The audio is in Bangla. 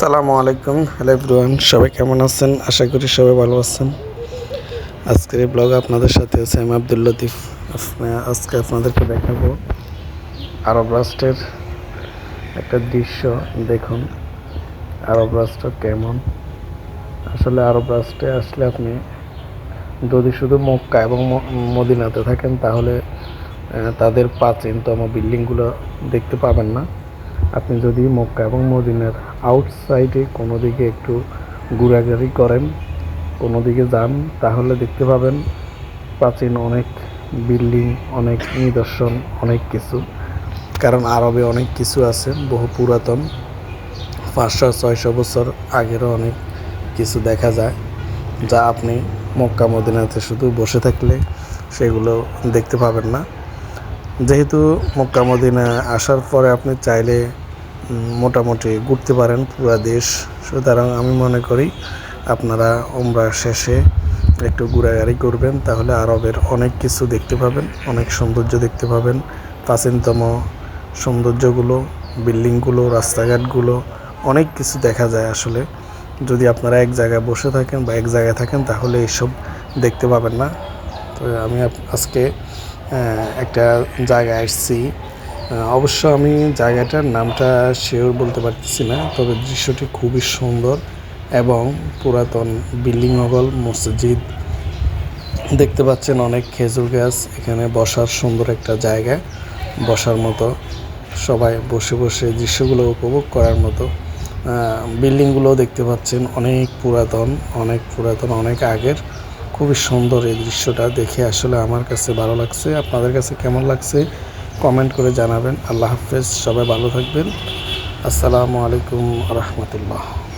আসসালামু আলাইকুম। হ্যালো এভরিওয়ান, সবাই কেমন আছেন? আশা করি সবাই ভালো আছেন। আজকের এই ব্লগ আপনাদের সাথে আছে আমি আব্দুল লতিফ। আজকে আপনাদেরকে দেখাবো আরব রাষ্ট্রের একটা দৃশ্য। দেখুন, আরব রাষ্ট্র কেমন? আসলে আরব রাষ্ট্রে আসলে আপনি যদি শুধু মক্কা এবং মদিনাতে থাকেন, তাহলে তাদের প্রাচীনতম বিল্ডিংগুলো দেখতে পাবেন না। আপনি যদি মক্কা এবং মদিনার আউটসাইডে কোনো দিকে একটু ঘোরাঘুরি করেন, কোনো দিকে যান, তাহলে দেখতে পাবেন প্রাচীন অনেক বিল্ডিং, অনেক নিদর্শন, অনেক কিছু। কারণ আরবে অনেক কিছু আছে, বহু পুরাতন। পাঁচশো, ছয়শো বছর আগেরও অনেক কিছু দেখা যায়, যা আপনি মক্কা, মদিনাতে শুধু বসে থাকলে সেগুলো দেখতে পাবেন না। যেহেতু মক্কা মদিনা আসার পরে আপনি চাইলে মোটামুটি ঘুরতে পারেন পুরো দেশ। সুতরাং আমি মনে করি আপনারা ওমরা শেষে একটু ঘোরাঘুরি করবেন, তাহলে আরবের অনেক কিছু দেখতে পাবেন, অনেক সৌন্দর্য দেখতে পাবেন। প্রাচীনতম সৌন্দর্যগুলো, বিল্ডিংগুলো, রাস্তাঘাটগুলো, অনেক কিছু দেখা যায় আসলে। যদি আপনারা এক জায়গায় বসে থাকেন বা এক জায়গায় থাকেন, তাহলে এইসব দেখতে পাবেন না। তো আমি আজকে একটা জায়গায় আসছি। অবশ্য আমি জায়গাটার নামটা শিওর বলতে পারতেছি না, তবে দৃশ্যটি খুবই সুন্দর এবং পুরাতন বিল্ডিং হল মসজিদ। দেখতে পাচ্ছেন অনেক খেজুর গাছ, এখানে বসার সুন্দর একটা জায়গা, বসার মতো। সবাই বসে বসে দৃশ্যগুলো উপভোগ করার মতো। বিল্ডিংগুলো দেখতে পাচ্ছেন অনেক পুরাতন অনেক পুরাতন, অনেক আগের। খুবই সুন্দর এই দৃশ্যটা দেখে আসলে আমার কাছে ভালো লাগছে। আপনাদের কাছে কেমন লাগছে? কমেন্ট করে জানাবেন। আল্লাহ হাফেজ, সবাই ভালো থাকবেন। আসসালামু আলাইকুম রহমতুল্লাহ।